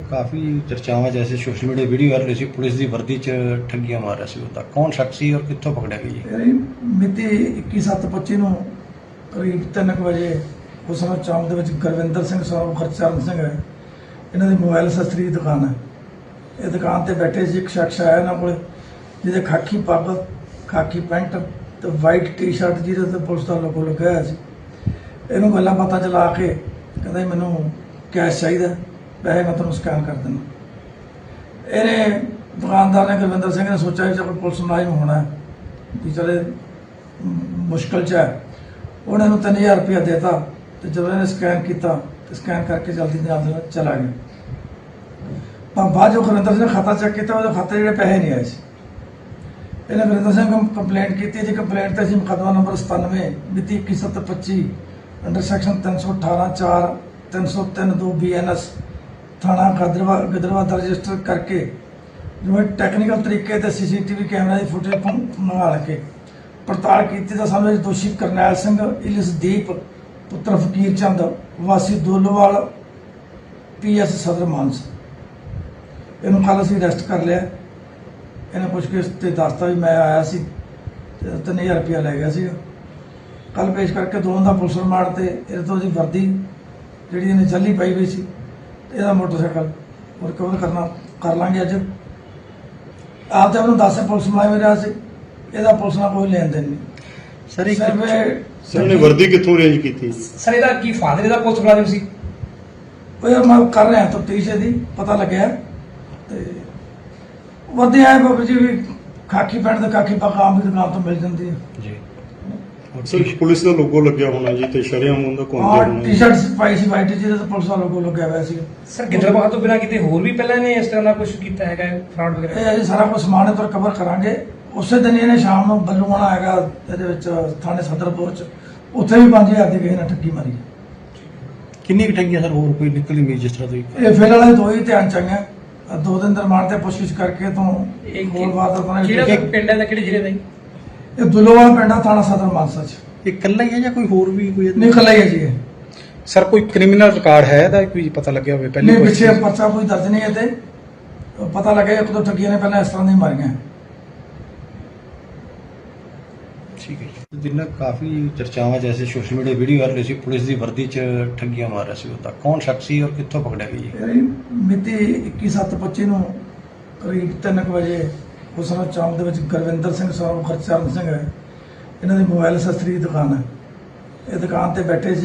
ਕਾਫੀ ਚਰਚਾਵਾਂ ਜੈਸੇ social media video viral ਹੋਈ ਸੀ, police ਦੀ ਵਰਦੀ 'ਚ ਠੱਗੀਆਂ ਮਾਰ ਰਿਹਾ ਸੀ ਉਹਦਾ ਕੌਣ ਸ਼ਖਸ ਸੀ ਔਰ ਕਿੱਥੋਂ ਪਕੜਿਆ ਗਿਆ ਜੀ? ਇਹ ਮਿਤੀ 21/7/25 ਨੂੰ ਕਰੀਬ 3 ਵਜੇ ਉਸ ਸਮੇਂ ਚੌਂਕ ਦੇ ਵਿੱਚ ਗੁਰਵਿੰਦਰ ਸਿੰਘ ਸਾਹਿਬ ਖਰਚਰਨ ਸਿੰਘ ਹੈ। ਇਹਨਾਂ ਦੀ ਮੋਬਾਈਲ ਸ਼ਸਤਰੀ ਦੀ ਦੁਕਾਨ ਹੈ। ਇਹ ਦੁਕਾਨ ਤੇ ਬੈਠੇ ਸੀ ਇੱਕ ਸ਼ਖਸ ਆਇਆ ਇਹਨਾਂ ਕੋਲ, ਜਿਹਦੇ ਖਾਕੀ ਪੱਗ, ਖਾਕੀ ਪੈਂਟ ਤੇ ਵਾਈਟ ਟੀ-ਸ਼ਰਟ ਜਿਹਦੇ ਤੇ ਪੁਲਿਸ ਦਾ ਲੋਗੋ ਲੱਗਿਆ ਸੀ। ਇਹਨੂੰ ਗੱਲਾਂ ਬਾਤਾਂ ਚਲਾ ਕੇ ਕਹਿੰਦਾ ਮੈਨੂੰ ਕੈਸ਼ ਚਾਹੀਦਾ। ਪੈਸੇ ਮੈਂ ਤੁਹਾਨੂੰ ਸਕੈਨ ਕਰ ਦਿੰਦਾ। ਇਹਨੇ ਦੁਕਾਨਦਾਰ ਨੇ ਗੁਰਵਿੰਦਰ ਸਿੰਘ ਨੇ ਸੋਚਿਆ ਕਿ ਚਲੋ ਪੁਲਿਸ ਮੁਲਾਜ਼ਮ ਹੋਣਾ ਵੀ ਚਲੇ ਮੁਸ਼ਕਲ ਚ ਹੈ, ਉਹਨੇ ਨੂੰ 3000 ਰੁਪਇਆ ਦੇਤਾ ਤੇ ਜਦੋਂ ਇਹਨੇ ਸਕੈਨ ਕੀਤਾ, ਤੇ ਸਕੈਨ ਕਰਕੇ ਜਲਦੀ ਨਾਲ ਦੇ ਚਲਾ ਗਿਆ। ਪਰ ਬਾਅਦ ਜੋ ਗੁਰਵਿੰਦਰ ਸਿੰਘ ਖਾਤਾ ਚੈੱਕ ਕੀਤਾ, ਉਹਦੇ ਖਾਤੇ ਜਿਹੜੇ ਪੈਸੇ ਨਹੀਂ ਆਏ ਸੀ। ਇਹਨੇ ਗੁਰਵਿੰਦਰ ਸਿੰਘ ਨੂੰ ਕੰਪਲੇਂਟ ਕੀਤੀ, ਜੀ ਕੰਪਲੇਂਟ ਤੇ ਅਸੀਂ ਮੁਕੱਦਮਾ ਨੰਬਰ 97 ਮਿਤੀ 21/7/25 ਅੰਡਰ ਸੈਕਸ਼ਨ 318 4 303 2 ਬੀਐਨਐਸ ਥਾਣਾ ਗਦਰਵਾ ਗਦਰਵਾ ਦਾ ਰਜਿਸਟਰ ਕਰਕੇ ਜਿਵੇਂ ਟੈਕਨੀਕਲ ਤਰੀਕੇ ਤੇ ਸੀਸੀਟੀਵੀ ਕੈਮਰਾ ਦੀ ਫੁਟੇਜ ਮੰਗਾ ਕੇ ਪੜਤਾਲ ਕੀਤੀ ਤਾਂ ਸਾਨੂੰ ਦੋਸ਼ੀ ਕਰਨੈਲ ਸਿੰਘ, ਇਲਸਦੀਪ, ਪੁੱਤਰ ਫਕੀਰ ਚੰਦ, ਵਾਸੀ ਦੋਲੋਵਾਲ ਪੀਐਸ ਸਦਰ ਮਾਨਸ ਇਹਨੂੰ ਕੱਲ ਅਸੀਂ ਅਰੈਸਟ ਕਰ ਲਿਆ। ਇਹਨੇ ਪੁੱਛ ਕੇ ਤੇ ਦੱਸਤਾ ਵੀ ਮੈਂ ਆਇਆ ਸੀ ਤੇ 3000 ਰੁਪਇਆ ਲੈ ਗਿਆ ਸੀ ਕੱਲ ਪੇਸ਼ ਕਰਕੇ ਦੋਵਾਂ ਦਾ ਪੁਲਿਸ ਰਿਮਾਂਡ ਤੇ ਇਹਦੇ ਤੋਂ ਦੀ ਵਰਦੀ ਜਿਹੜੀ ਇਹਨੇ ਜੱਲੀ ਪਾਈ ਹੋਈ ਸੀ। ਇਹਦਾ ਮੋਟਰਸਾਈਕਲ। ਰਿਕਵਰ ਕਰਨਾ ਕਰ ਲਾਂਗੇ ਅੱਜ। ਆਪ ਤੇ ਉਹਨੂੰ ਦੱਸੇ ਪੁਲਿਸ ਮੁਲਾਜ਼ਮ ਰਿਹਾ ਸੀ। ਇਹਦਾ ਪੁਲਿਸ ਨਾਲ ਕੋਈ ਲੈਣ ਦੇਣ ਨਹੀਂ। ਸਰ ਇੱਕ ਇਹ- ਸਰ ਉਹਨੇ ਵਰਦੀ ਕਿੱਥੋਂ ਅਰੇਂਜ ਕੀਤੀ? ਸਰ ਇਹਦਾ ਕੀ ਫਾਦਰ ਇਹਦਾ ਪੁਲਿਸ ਮੁਲਾਜ਼ਮ ਸੀ? ਉਹ ਯਾਰ ਮੈਂ ਕਰ ਰਿਹਾ ਤਫਤੀਸ਼ ਇਹਦੀ ਪਤਾ ਲੱਗਿਆ। ਤੇ ਵਧੀਆ ਹੈ ਬਾਬਾ ਜੀ ਵੀ ਖਾਕੀ ਪੈਂਟ ਤੇ ਖਾਕੀ ਪੱਗ ਆਮ ਦੀ ਦੁਕਾਨ ਤੋਂ ਮਿਲ ਜਾਂਦੀ ਹੈ। ਜੀ। ਸਰ ਪੁਲਿਸ ਦਾ ਲੋਗੋ ਲੱਗਿਆ ਹੋਣਾ ਜੀ ਤੇ ਸ਼ਰੇਆਮ ਉਹਦਾ ਘੁੰਮਦੇ ਔਰ ਹੋਣਾ। ਜੀ। ਟੀ-ਸ਼ਰਟ ਪਾਈ ਸੀ ਵਾਈਟ ਜਿਹਦੇ ਤੇ ਪੁਲਿਸ ਦਾ ਲੋਗੋ ਲੱਗਿਆ ਹੋਇਆ ਸੀ। ਸਰ ਗਿੱਦੜਬਾਹ ਤੋਂ ਬਿਨਾਂ ਕਿਤੇ ਹੋਰ ਵੀ ਪਹਿਲਾਂ ਇਹਨੇ ਇਸ ਤਰ੍ਹਾਂ ਦਾ ਕੁਝ ਕੀਤਾ ਹੈਗਾ ਫਰਾਡ ਵਗੈਰਾ? ਇਹ ਅਸੀਂ ਸਾਰਾ ਕੁਝ ਸਮਾਨ ਇਹ ਤੋਂ ਕਵਰ ਕਰਾਂਗੇ। ਉਸੇ ਦਿਨ ਹੀ ਇਹਨੇ ਸ਼ਾਮ ਨੂੰ ਬੱਲੂਆਣਾ ਹੈਗਾ ਇਹਦੇ ਵਿੱਚ ਥਾਣੇ ਸਦਰਪੁਰ ਚ ਉੱਥੇ ਵੀ 5000 ਦੀ ਕਿਸੇ ਨੇ ਠੱਗੀ ਮਾਰੀ। ਕਿੰਨੀ ਠੱਗੀਆਂ ਸਰ ਹੋਰ ਕੋਈ ਨਿਕਲੀ ਨਹੀਂ ਜਿਸ ਤਰ੍ਹਾਂ ਦੀ? ਇਹ ਫਿਲਹਾਲ ਵਾਲੇ ਦੋ ਹੀ ਧਿਆਨ ਚਾਹੀਏ ਦੋ ਦਿਨ ਦਰਮਾਨ ਤੇ ਪੁੱਛਗਿੱਛ ਕਰਕੇ ਤੋਂ ਇਹ ਹੋਰ ਵਾਰ ਦਾ ਕਿਹੜਾ ਪਿੰਡ ਹੈ ਦਾ ਕਿਹੜੇ ਜ਼ਿਲ੍ਹੇ ਦਾ ਜੀ? ਇਹ ਦੁਲੋਵਾਲ ਪਿੰਡਾ ਥਾਣਾ ਸਦਰ ਮਾਨਸਾ ਚ। ਇਹ ਇਕੱਲਾ ਹੀ ਹੈ ਜਾਂ ਕੋਈ ਹੋਰ ਵੀ ਕੋਈ ਇਹਦੇ- ਨਹੀਂ ਇਕੱਲਾ ਹੀ ਹੈ ਜੀ ਇਹ। ਸਰ ਕੋਈ ਕ੍ਰਿਮੀਨਲ ਰਿਕਾਰਡ ਹੈ ਇਹਦਾ? ਕੋਈ ਪਤਾ ਲੱਗਿਆ ਹੋਵੇ ਪਹਿਲੇ ਨਹੀਂ ਪਿੱਛੇ ਪਰਚਾ ਕੋਈ ਦਰਜ ਨਹੀਂ ਇਹਦੇ। ਪਤਾ ਲੱਗਿਆ ਇੱਕ ਦੋ ਠੱਗੀਆਂ ਨੇ ਪਹਿਲਾਂ ਇਸ ਤਰ੍ਹਾਂ ਦੀ ਮਾਰੀਆਂ। ਠੀਕ ਹੈ ਜੀ। ਜਿੰਨਾ ਕਾਫੀ ਚਰਚਾਵਾਂ ਜੈਸੇ ਸੋਸ਼ਲ ਮੀਡੀਆ ਵੀਡੀਓ ਵਾਇਰਲ ਹੋਈ ਸੀ ਪੁਲਿਸ ਦੀ ਵਰਦੀ 'ਚ ਠੱਗੀਆਂ ਮਾਰ ਰਿਹਾ ਸੀ ਉਹਦਾ ਕੌਣ ਸ਼ਖਸ ਸੀ ਔਰ ਕਿੱਥੋਂ ਪਕੜਿਆ ਗਿਆ ਜੀ? ਇਹ ਮਿਤੀ 21/7/25 ਨੂੰ ਕਰੀਬ 3 ਵਜੇ ਉਸ ਚੌਂਕ ਦੇ ਵਿੱਚ ਗੁਰਵਿੰਦਰ ਸਿੰਘ ਸਾਹਿਬ ਖਰਚਰਨ ਸਿੰਘ ਹੈ। ਇਹਨਾਂ ਦੀ ਮੋਬਾਈਲ ਅਸੈਸਰੀ ਦੀ ਦੁਕਾਨ ਹੈ। ਇਹ ਦੁਕਾਨ ਤੇ ਬੈਠੇ ਸੀ।